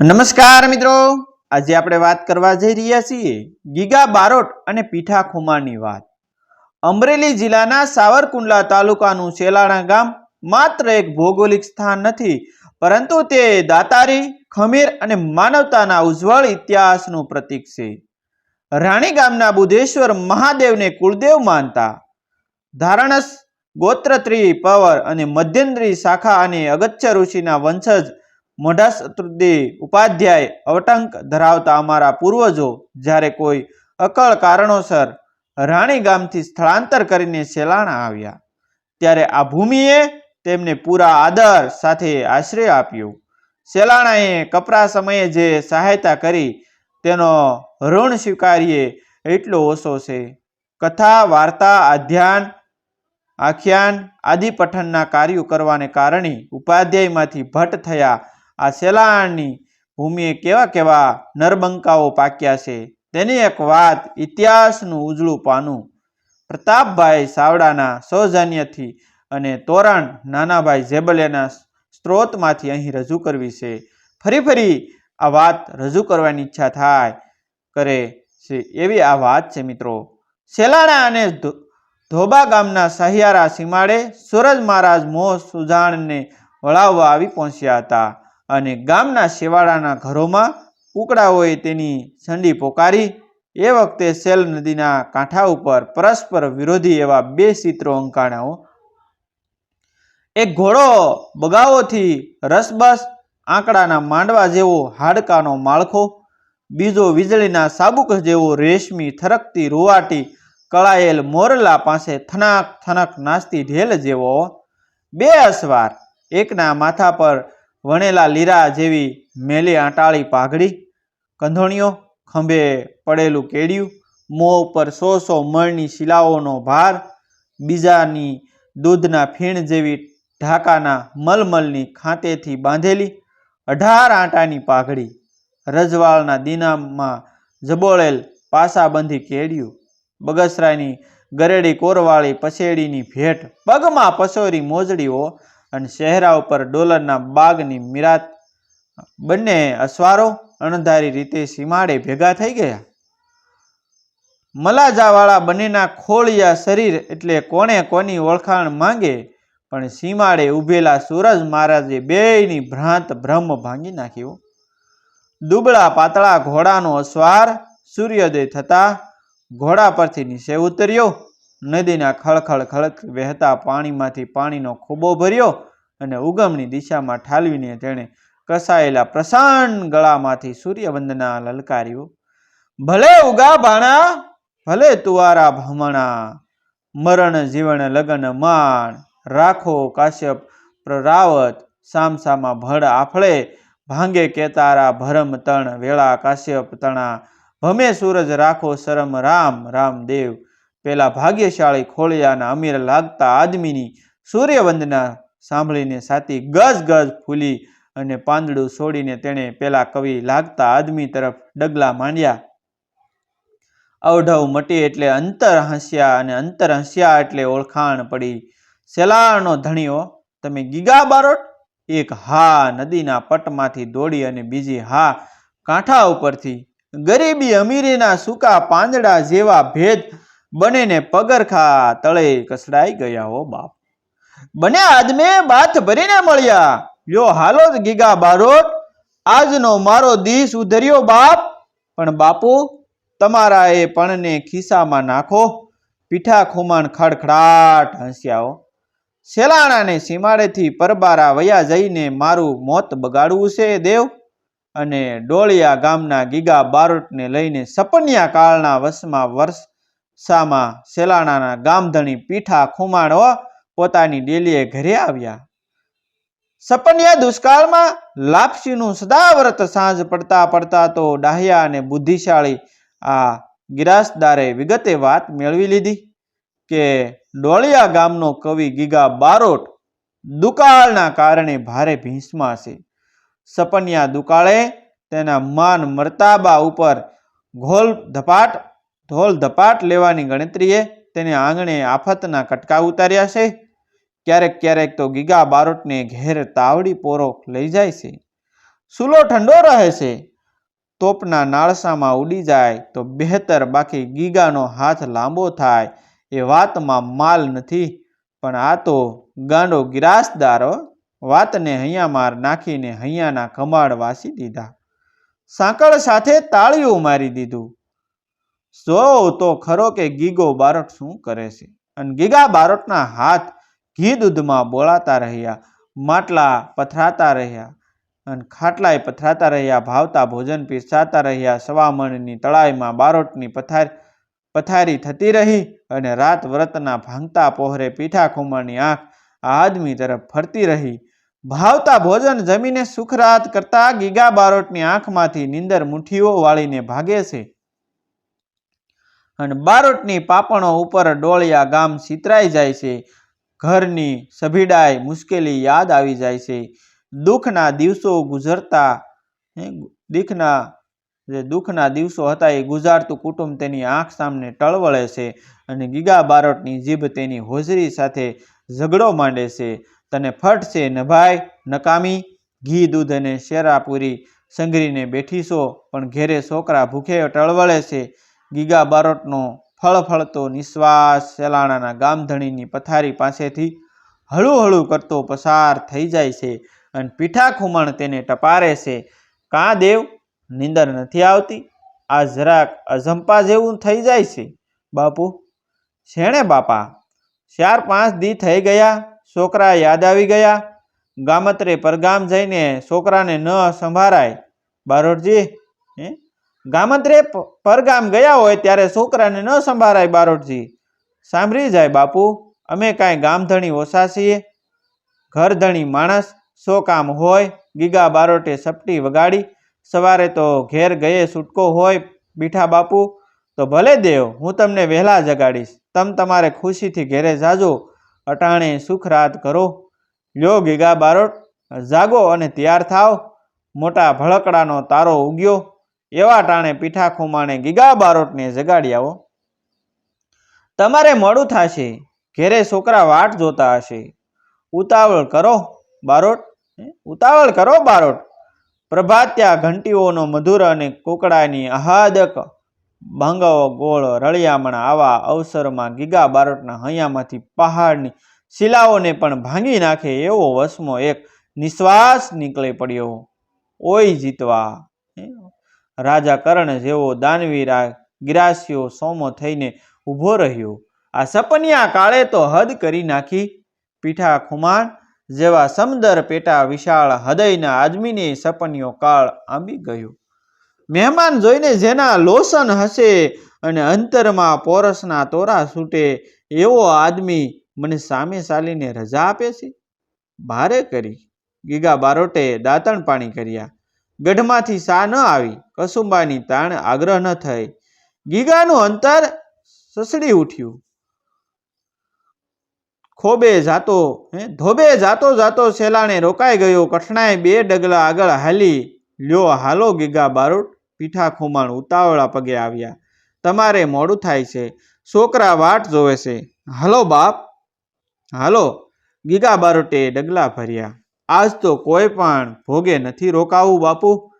નમસ્કાર મિત્રો. આજે આપણે વાત કરવા જઈ રહ્યા છીએ ગીગા બારોટ અને પીઠા ખુમાની વાત. અમરેલી જિલ્લાના સાવરકુંડલા તાલુકાનું શેલાણા ગામ માત્ર એક ભૌગોલિક સ્થાન નથી, પરંતુ તે દાતારી, ખમીર અને માનવતાના ઉજ્જવળ ઇતિહાસનું પ્રતીક છે. રાણી ગામના બુધેશ્વર મહાદેવને કુળદેવ માનતા. ધારણસ, ગોત્રત્રી, પવર અને મધ્યન્દ્રી શાખા અને અગત્ય ઋષિના વંશજ મોઢા શત્રુદેવ ઉપાધ્યાય અવટંક ધરાવતા અમારા પૂર્વજો જ્યારે કોઈ અકળ કારણોસર રાણી ગામથી સ્થળાંતર કરીને સેલાણા આવ્યા. ત્યારે આ ભૂમિએ તેમને પૂરા આદર સાથે આશ્રય આપ્યો. સેલાણાએ કપરા સમયે જે સહાયતા કરી, તેનો ઋણ સ્વીકારીએ એટલો ઓછો છે. કથા, વાર્તા આધ્યાન આખ્યાન આદિ પઠનના કાર્યો કરવાને કારણે ઉપાધ્યાયમાંથી ભટ્ટ થયા આ સેલાણની ભૂમિએ કેવા કેવા નરબંકાઓ પાક્યા છે તેની એક વાત ઇતિહાસનું ઉજળું પાનું. પ્રતાપભાઈ સાવડાના સૌજન્યથી અને તોરણ નાનાભાઈ ઝેબલેના સ્ત્રોતમાંથી અહીં રજૂ કરવી છે. ફરી ફરી આ વાત રજૂ કરવાની ઈચ્છા થાય કરે છે એવી આ વાત છે મિત્રો. સેલાણા અને ધોબા ગામના સહિયારા સીમાડે સૂરજ મહારાજ મોહ સુજાણને વળાવવા આવી પહોંચ્યા હતા. અને ગામના શેવાળાના ઘરોમાં કુકડાઓએ તેની સંડી પોકારી. એ વખતે સેલ નદીના કાંઠા ઉપર પરસ્પર વિરોધી એવા બે ચિત્રો અંકાણાઓ. એક ઘોડો બગાવોથી રસબસ, આંકડાના માંડવા જેવો હાડકાનો માળખો, બીજો વીજળીના સાબુક જેવો રેશમી થરકતી રૂવાટી, કળાયેલ મોરલા પાસે થનાક થનક નાસ્તી ઢેલ જેવો. બે અસવાર, એકના માથા પર વણેલા લીરા જેવી મેલી આંટાળી પાઘડી, કંધોણીઓ ખંભે પડેલું કેડિયું, મોં ઉપર સો સો મણની શિલાઓનો ભાર, બીજાની દૂધના ફીણ જેવી ઢાકાના મલમલની ખાંતેથી બાંધેલી અઢાર આંટાની પાઘડી, રજવાળના દીનામાં જબોળેલ પાસાબંધી કેડિયું બગસરાની ગરેડી કોરવાળી પસેડીની ભેટ, પગમાં પસોરી મોજડીઓ અને ચહેરા ઉપર ડોલરના બાગની મિરાત. બંને અસવારો અણધારી રીતે સીમાડે ભેગા થઈ ગયા. મલાજાવાળા બંનેના ખોળિયા શરીર એટલે કોણે કોની ઓળખાણ માંગે, પણ સીમાડે ઊભેલા સૂરજ મહારાજે બેયની ભ્રાંત ભ્રમ ભાંગી નાખ્યો. દુબળા પાતળા ઘોડાનો અસવાર સૂર્યોદય થતા ઘોડા પરથી નીચે ઉતર્યો. નદીના ખળખળ ખળક વહેતા પાણીમાંથી પાણીનો ખોબો ભર્યો અને ઉગમની દિશામાં ઠાલવીને તેણે કસાયેલા પ્રસન્ન ગળામાંથી સૂર્યવંદના લલકાર્યો, ભલે ઉગા ભાણા, ભલે તુવારા ભમણા, મરણ જીવન લગન માણ, રાખો કાશ્યપ પ્રરાવત, સામસામાં ભડ આફળે, ભાંગે કેતારા ભરમ તણ, વેળા કાશ્યપ તણા, ભમે સૂરજ રાખો શરમ રામ, રામદેવ પેલા ભાગ્યશાળી ખોળિયાના અમીર લાગતા આદમીની સૂર્યવંદના સાંભળીને સાતી ગજ ગજ ફૂલી અને પાંદડું છોડીને તેણે પેલા કવિ લાગતા આદમી તરફ ડગલા માંડ્યા. અવઢવ મટી એટલે અંતર હસ્યા અને અંતર હસ્યા એટલે ઓળખાણ પડી. સેલાણનો ધણીઓ, તમે ગીગા બારોટ? એક હા નદીના પટમાંથી દોડી અને બીજી હા કાંઠા ઉપરથી ગરીબી અમીરીના સૂકા પાંદડા જેવા ભેદ બનેને પગરખા તળે કસડાઈ ગયા હો બાપ. બને આદમે બાથ ભરીને મળ્યા. લ્યો હાલો જ ગીગા બારોટ. આજનો મારો દી ઉધર્યો બાપ. પણ બાપુ, તમારા એ પણને ખિસ્સામાં નાખો. પીઠા ખુમાણ ખડખડાટ હસ્યાઓ. સેલાણાને સીમાડેથી પરબારા વયા જઈને મારું મોત બગાડવું છે દેવ. અને ડોળિયા ગામના ગીગા બારોટને લઈને સપન્યા કાળના વસમાં વર્ષામાં સેલાણાના ગામધણી પીઠા ખુમાણો પોતાની ડેલીએ ઘરે આવ્યા. સપન્યા દુષ્કાળમાં લાપસીનું સદા વ્રત સાંજ પડતા પડતા તો ડાહ્યા અને બુદ્ધિશાળી આ ગિરાસદારે વિગતે વાત મેળવી લીધી કે ડોળિયા ગામનો કવિ ગીગા બારોટ દુકાળના કારણે ભારે ભીંસમાં છે. સપન્યા દુકાળે તેના માન મરતાબા ઉપર ઘોલ ધપાટ ઢોલ ધપાટ લેવાની ગણતરીએ તેને આંગણે આફતના કટકા ઉતાર્યા છે. ક્યારેક ક્યારેક તો ગીગા બારોટને ઘેર તાવડી પોરો લઈ જાય છે. સૂલો ઠંડો રહે છે. તોપના નાળસામાં ઉડી જાય તો બહેતર બાકી ગીગાનો હાથ લાંબો થાય એ વાતમાં માલ નથી. પણ આ તો ગાંડો ગિરાસદારો વાતને હૈયામાં નાખીને હૈયાના કમાડ વાસી દીધા. સાંકળ સાથે તાળીઓ મારી દીધું. જો તો ખરો કે ગીગો બારોટ શું કરે છે? અને ગીગા બારોટના હાથ ઘી દૂધમાં બોળાતા રહ્યા, માટલા પથરાતા રહ્યા, અને ખાટલાએ પથરાતા રહ્યા, ભાવતા ભોજન પીરસાતા રહ્યા, સવામણની તળાઈમાં બારોટની પથાર, પથારી થતી રહી અને રાત વ્રતના ભાંગતા પહોરે પીઠા ખુમાની આંખ આદમી તરફ ફરતી રહી. ભાવતા ભોજન જમીને સુખરાત કરતા ગીગા બારોટની આંખમાંથી નીંદર મુઠ્ઠીઓ વાળીને ભાગે છે. અને બારોટની પાપણો ઉપર ડોળિયા ગામ સિતરાઈ જાય છે. ઘરની સભીડાય મુશ્કેલી યાદ આવી જાય છે. દુઃખના દિવસો ગુજરતા દીખના, જે દુઃખના દિવસો હતા એ ગુજારતું કુટુંબ તેની આંખ સામે ટળવળે છે અને ગીગા બારોટની જીભ તેની હોજરી સાથે ઝઘડો માંડે છે. તને ફટ છે નભાઈ નકામી, ઘી, દૂધ અને શેરા પૂરી સંઘરીને બેઠીશો પણ ઘેરે છોકરા ભૂખે ટળવળે છે. ગીગા બારોટનો ફળફળતો નિશ્વાસ સેલાણાના ગામધણીની પથારી પાસેથી હળું હળું કરતો પસાર થઈ જાય છે અને પીઠા ખુમણ તેને ટપારે છે. કાં દેવ, નીંદર નથી આવતી? આ જરાક અજંપા જેવું થઈ જાય છે. બાપુ, શેણે બાપા? ચાર પાંચ દી થઈ ગયા, છોકરા યાદ આવી ગયા. ગામત્રે પરગામ જઈને છોકરાને ન સંભાળાય બારોટજી, હે? ગામત્રે પરગામ ગયા હોય ત્યારે છોકરાને ન સંભાળાય બારોટજી. સાંભળી જાય બાપુ, અમે કાંઈ ગામધણી ઓછા છીએ. ઘરધણી માણસ, સો કામ હોય, ગીગા બારોટે સપટી વગાડી, સવારે તો ઘેર ગયે છૂટકો હોય, બીઠા બાપુ, તો ભલે દેવ, હું તમને વહેલા જગાડીશ. તમ તમારે ખુશીથી ઘેરે જાજો, અટાણે સુખ રાત કરો. લ્યો ગીગા બારોટ, જાગો અને તૈયાર થાવ મોટા ભળકડાનો તારો ઉગ્યો. એવા ટાણે પીઠા ખુમાણે ગીગા બારોટને જગાડી આવો. તમારે મોડું થશે, ઘેરે છોકરા વાટ જોતા હશે. ઉતાવળ કરો, બારોટ. ઉતાવળ કરો, બારોટ. પ્રભાત્યા ઘંટીઓનો મધુર અને કોકડાની અહાદક ભાંગવો ગોળ રળિયામણ આવા અવસરમાં ગીગા બારોટના હૈયામાંથી પહાડની શિલાઓને પણ ભાંગી નાખે એવો વસમો એક નિશ્વાસ નીકળી પડ્યો. ઓય જીતવા? રાજા કર્ણ જેવો દાનવીરા ગ્રાસ્યો સોમો થઈને ઊભો રહ્યો. આ સપનિયા કાળે તો હદ કરી નાખી, પીઠા ખુમાણ જેવા સમદર પેટા વિશાળ હૃદયના આદમીને સપનિયો કાળ આંબી ગયો. મહેમાન જોઈને જેના લોસન હશે અને અંતરમાં પોરસના તોરા છૂટે, એવો આદમી મને સામે ચાલીને રજા આપે છે? ભારે કરી. ગીગા બારોટે દાંતણ પાણી કર્યા. ગઢમાંથી સા ન આવી. કસુંબાની તાણ આગ્રહ ન થઈ. ગીગાનું અંતર સસડી ઉઠ્યું. ખોબે જાતો ધોબે જાતો જાતો સેલાણે રોકાઈ ગયો. કઠણાએ બે ડગલા આગળ હાલી લ્યો, હાલો ગીગા બારોટ પીઠા ખુમાણ ઉતાવળા પગે આવ્યા. તમારે મોડું થાય છે. છોકરા વાટ જોવે છે. હાલો બાપ. હાલો. ગીગા બારોટે ડગલા ભર્યા. આજ તો કોઈ પણ ભોગે નથી રોકાવું બાપુ.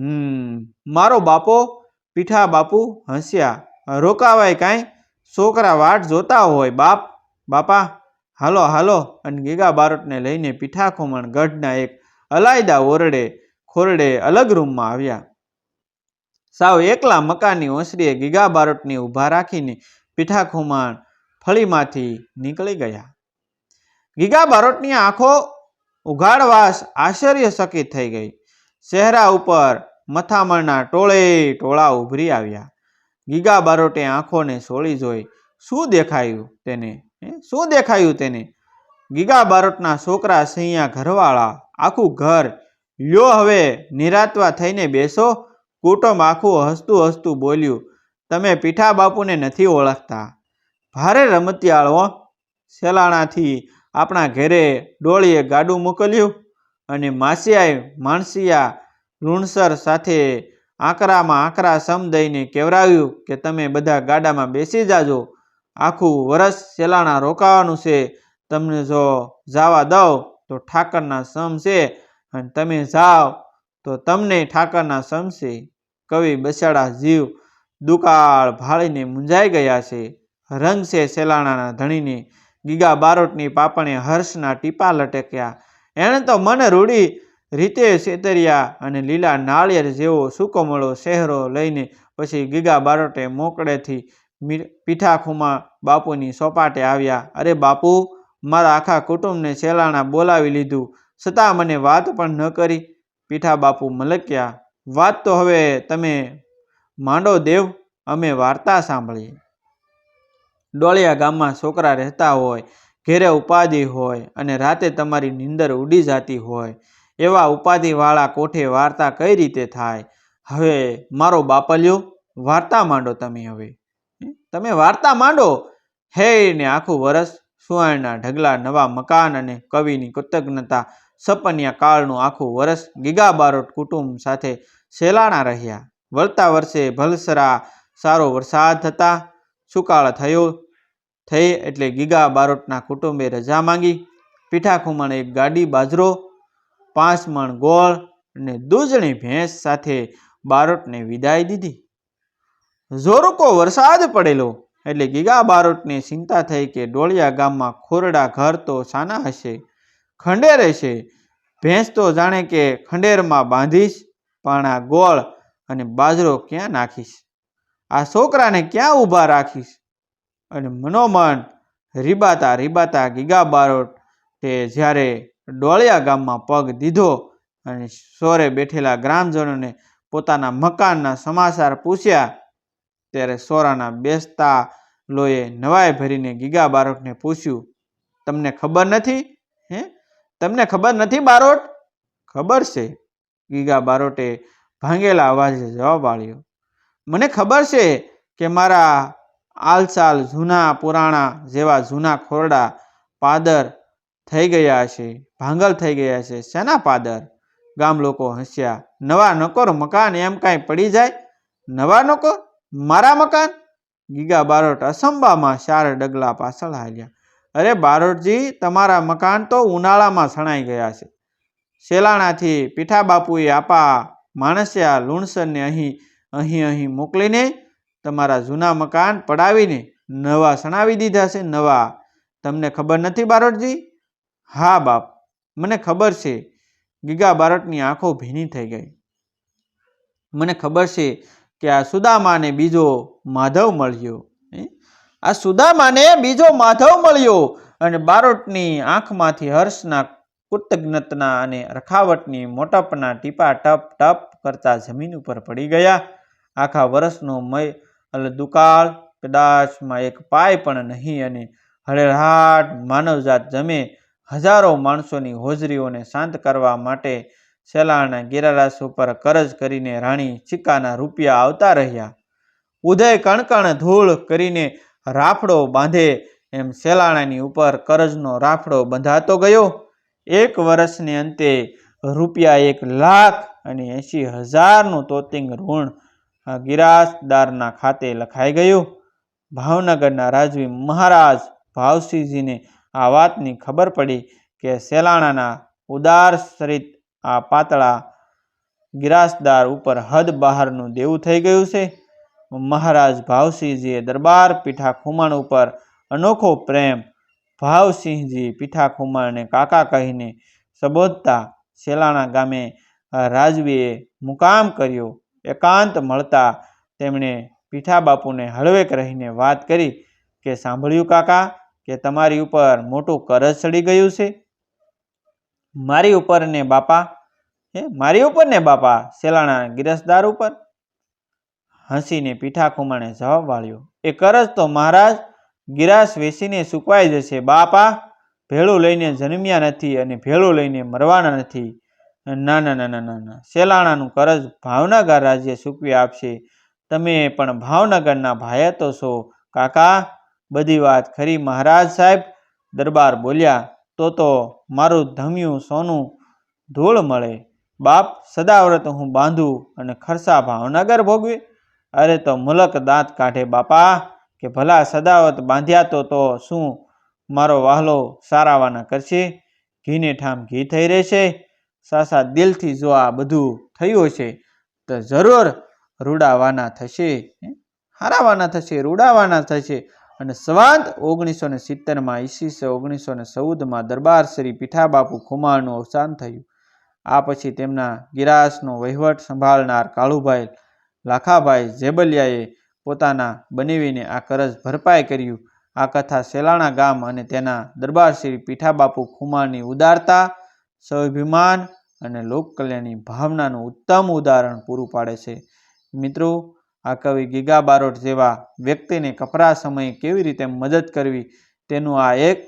હમ. મારો બાપો પીઠા બાપુ હસ્યા. રોકાવાય કાંઈ? છોકરા વાટ જોતા હોય. બાપ, બાપા, હાલો હાલો. અને ગીગા બારોટને લઈને પીઠા ખુમણ ગઢના એક અલાયદા ઓરડે ખોરડે અલગ રૂમમાં આવ્યા. સાવ એકલા મકાનની ઓસરીએ ગીગા બારોટને ઊભા રાખીને પીઠા ખોમાણ ફળીમાંથી નીકળી ગયા. ગીગા બારોટની આંખો ઉઘાડવાસ આશ્ચર્યચકિત થઈ ગઈ. ચહેરા ઉપર મથામણના ટોળે ટોળા ઉભરી આવ્યા. ગીગા બારોટે આંખોને સોળી જોઈ, શું દેખાયું તેને? શું દેખાયું તેને? ગીગા બારોટના છોકરા સૈયા ઘરવાળા, આખું ઘર. લ્યો હવે, નિરાતવા થઈને બેસો. કુટુંબ આખું હસતું હસતું બોલ્યું, તમે પીઠા બાપુને નથી ઓળખતા. ભારે રમતિયાળો. સેલાણાથી આપણા ઘરે ડોળીએ ગાડું મોકલ્યું અને માસિયાએ માણસિયા લુણસર સાથે આંકરામાં આંકરા સમ દઈને કેવરાવ્યું કે તમે બધા ગાડામાં બેસી જાજો. આખું વરસ સેલાણા રોકાવાનું છે. તમને જો જાવા દઉં તો ઠાકરના સમ છે અને તમે જાઓ તો તમને ઠાકરના સમ છે. કવિ બસાડા જીવ દુકાળ ભાળીને મૂંઝાઈ ગયા છે. રંગ છે સેલાણાના ધણીને. ગીગા બારોટની પાપણે હર્ષના ટીપા લટક્યા. એણે તો મને રૂડી રીતે સેતરિયા અને લીલા નાળિયેર જેવો સુકોમળો શહેરો લઈને પછી ગીગા બારોટે મોકળેથી પીઠાખુમાં બાપુની સોપાટે આવ્યા. અરે બાપુ, મારા આખા કુટુંબને સેલાણા બોલાવી લીધું. છતાં મને વાત પણ ન કરી. પીઠા બાપુ મલક્યા. વાત તો હવે તમે માંડો દેવ, અમે વાર્તા સાંભળીએ. ડોળિયા ગામમાં છોકરા રહેતા હોય, ઘેરે ઉપાધિ હોય અને રાતે તમારી નીંદર ઉડી જતી હોય. એવા ઉપાધિવાળા કોઠે વાર્તા કઈ રીતે થાય? હવે મારો બાપલ્યો, વાર્તા માંડો તમે હવે. તમે વાર્તા માંડો? હે ને આખું વરસ સુવાણના ઢગલા, નવા મકાન અને કવિની કૃતજ્ઞતા, સપન્યા કાળનું આખું વરસ ગીગા બારોટ કુટુંબ સાથે સેલાણા રહ્યા. વળતા વર્ષે ભલસરા સારો વરસાદ થતા, સુકાળ થયો, થઈ એટલે ગીગા બારોટના કુટુંબે રજા માંગી. પીઠાખુમાણે એક ગાડી બાજરો પાંચ મણ ગોળ અને દૂધણી ભેંસ સાથે બારોટને વિદાય દીધી. જોરુકો વરસાદ પડેલો એટલે ગીગા બારોટને ચિંતા થઈ કે ડોળિયા ગામમાં ખોરડા ઘર તો સાના હશે, ખંડેર હશે. ભેંસ તો જાણે કે ખંડેરમાં બાંધીશ, પણ આ ગોળ અને બાજરો ક્યાં નાખીશ? આ છોકરાને ક્યાં ઊભા રાખીશ? અને મનોમન રીબાતા રીબાતા ગીગા બારોટ તે જ્યારે ડોળિયા ગામમાં પગ દીધો અને સોરે બેઠેલા ગ્રામજનોને પોતાના મકાનના સમાચાર પૂછ્યા. ત્યારે સોરાના બેસતા લોએ નવાઈ ભરીને ગીગા બારોટને પૂછ્યું, તમને ખબર નથી? હે? તમને ખબર નથી બારોટ? ખબર છે. ગીગા બારોટે ભાંગેલા અવાજે જવાબ આપ્યો, મને ખબર છે કે મારા આલસાલ જૂના પુરાણા જેવા જૂના ખોરડા પાદર થઈ ગયા છે. ભાંગલ થઈ ગયા છે. શેના પાદર? ગામ લોકો હસ્યા. નવા નકોર મકાન એમ કાંઈ પડી જાય? નવા નકોર? મારા મકાન? ગીગા બારોટ અસંબામાં ચાર ડગલા પાછળ હાલ્યા. અરે બારોટજી, તમારા મકાન તો ઉનાળામાં સણાઈ ગયા છે. શેલાણાથી પીઠા બાપુએ આપા માણસ્યા લુણસરને અહીં અહીં અહીં મોકલીને તમારા જૂના મકાન પડાવીને નવા સણાવી દીધા છે, નવા. તમને ખબર નથી બારોટજી? હા બાપ મને ખબર છે ગીગા બારટની આંખો ભીની થઈ ગઈ. મને ખબર છે કે આ સુદામાને બીજો માધવ મળ્યો? આ સુદામાને બીજો માધવ મળ્યો અને બારોટની આંખમાંથી હર્ષના કૃતજ્ઞતના અને રખાવટની મોટપના ટીપા ટપ ટપ કરતા જમીન ઉપર પડી ગયા. આખા વર્ષનો મય એટલે દુકાળ કદાચમાં એક પાય પણ નહીં અને હળેહાટ માનવજાત જમે હજારો માણસોની હોજરીઓને શાંત કરવા માટે સેલાણા ગિરારાસ ઉપર કરજ કરીને રાણી સિક્કાના રૂપિયા આવતા રહ્યા. ઉદય કણકણ ધૂળ કરીને રાફડો બાંધે એમ સેલાણાની ઉપર કરજનો રાફડો બંધાતો ગયો. એક વર્ષને અંતે રૂપિયા એક લાખ અને એંશી હજારનું તોતિંગ ઋણ ગિરાસદારના ખાતે લખાઈ ગયું. ભાવનગરના રાજવી મહારાજ ભાવસિંહજીને આ વાતની ખબર પડી કે સેલાણાના ઉદાર સરિત આ પાતળા ગિરાસદાર ઉપર હદ બહારનું દેવું થઈ ગયું છે. મહારાજ ભાવસિંહજીએ દરબાર પીઠા ખુમાણ ઉપર અનોખો પ્રેમ ભાવસિંહજી પીઠા ખુમાણને કાકા કહીને સંબોધતા સેલાણા ગામે રાજવીએ મુકામ કર્યો. એકાંત મળતા તેમણે પીઠા બાપુને હળવેક રહીને વાત કરી કે સાંભળ્યું કાકા કે તમારી ઉપર મોટું કરજ ચડી ગયું છે? મારી ઉપર ને બાપા? હે, મારી ઉપર ને બાપા? સેલાણા ગિરસદાર ઉપર? હસીને પીઠા ખુમાણે જવાબ વાળ્યો, એ કરજ તો મહારાજ ગિરાસ વેસીને સુકવાઈ જશે, બાપા. ભેળું લઈને જન્મ્યા નથી અને ભેળું લઈને મરવાના નથી. ના ના ના ના ના ના. સેલાણાનું કરજ ભાવનગર રાજ્ય સૂકવી આપશે. તમે પણ ભાવનગરના ભાયા તો છો. કાકા બધી વાત ખરી. મહારાજ સાહેબ દરબાર બોલ્યા, તો તો મારું ધમ્યું સોનું ધૂળ મળે. બાપ સદાવ્રત હું બાંધું અને ખરસા ભાવનગર ભોગવે. અરે તો મુલક દાંત કાઢે બાપા, કે ભલા સદાવત બાંધ્યા તો તો શું મારો વાહલો સારાવાના કરશે? ઘીને ઠામ ઘી થઈ રહેશે? સાસા દિલથી જો આ બધું થયું છે તો જરૂર રૂડાવાના થશે. હારાવાના થશે, રૂડાવાના થશે. અને સવાંત ઓગણીસો ને સિત્તેરમાં ઈસવીસે ઓગણીસો ને ચૌદમાં દરબાર શ્રી પીઠાબાપુ ખુમારનું અવસાન થયું. આ પછી તેમના ગિરાસનો વહીવટ સંભાળનાર કાળુભાઈ લાખાભાઈ જેબલિયાએ પોતાના બનાવીને આ કરજ ભરપાઈ કર્યું. આ કથા સેલાણા ગામ અને તેના દરબાર શ્રી પીઠાબાપુ ખુમારની ઉદારતા, સ્વાભિમાન અને લોકકલ્યાણની ભાવનાનું ઉત્તમ ઉદાહરણ પૂરું પાડે છે. મિત્રો આ કવિ ગીગા બારોટ જેવા વ્યક્તિને કપરા સમયે કેવી રીતે મદદ કરવી, તેનું આ એક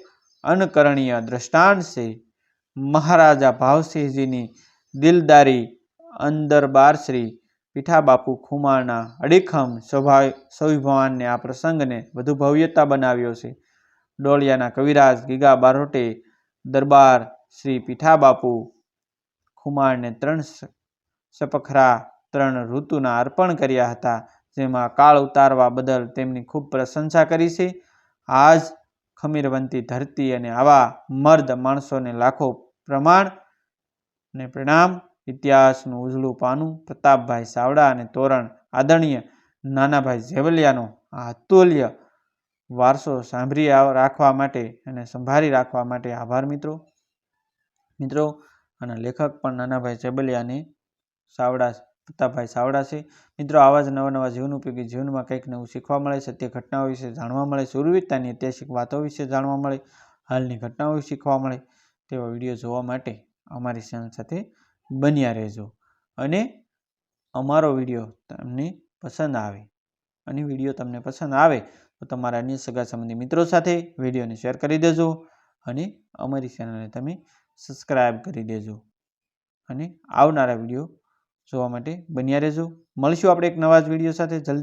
અનકરણીય દ્રષ્ટાંત છે. મહારાજા ભાવસિંહજીની દિલદારી અંદરબાર શ્રી પીઠાબાપુ ખુમારના અડીખમ સ્વભાવ સ્વાભિમાનને આ પ્રસંગને વધુ ભવ્યતા બનાવ્યો છે. ડોળિયાના કવિરાજ ગીગા બારોટે દરબાર શ્રી પીઠાબાપુ ખુમારને ત્રણ સપખરા ત્રણ ઋતુના અર્પણ કર્યા હતા, જેમાં કાળ ઉતારવા બદલ તેમની ખૂબ પ્રશંસા કરી છે. આજ ખમીરવંતી ધરતી અને આવા મર્દ માણસોને લાખો પ્રમાણ ને પ્રણામ, ઇતિહાસનું ઉજળું પાનું પ્રતાપભાઈ સાવડા અને તોરણ આદરણીય નાનાભાઈ ઝેવલિયાનો આ અતુલ્ય વારસો સાંભળી રાખવા માટે અને સંભાળી રાખવા માટે આભાર મિત્રો. મિત્રો અને લેખક પણ નાનાભાઈ ચેબલિયાની સાવડા પ્રતાપભાઈ સાવડા છે. મિત્રો, આવા જ નવા નવા જીવન ઉપયોગી જીવનમાં કંઈક નવું શીખવા મળે સત્ય ઘટનાઓ વિશે જાણવા મળે સુરવીરતાની ઐતિહાસિક વાતો વિશે જાણવા મળે. હાલની ઘટનાઓ શીખવા મળે તેવા વીડિયો જોવા માટે અમારી ચેનલ સાથે બન્યા રહેજો. અને અમારો વીડિયો તમને પસંદ આવે અને વીડિયો તમને પસંદ આવે તો તમારા અન્ય સગા સંબંધી મિત્રો સાથે વિડીયોને શેર કરી દેજો અને અમારી ચેનલને તમે સબસ્ક્રાઈબ કરી દેજો. અને આવનારા વીડિયો જોવા માટે બન્યા રહેજો. મળીશું આપણે એક નવા જ વીડિયો સાથે. જલ્દી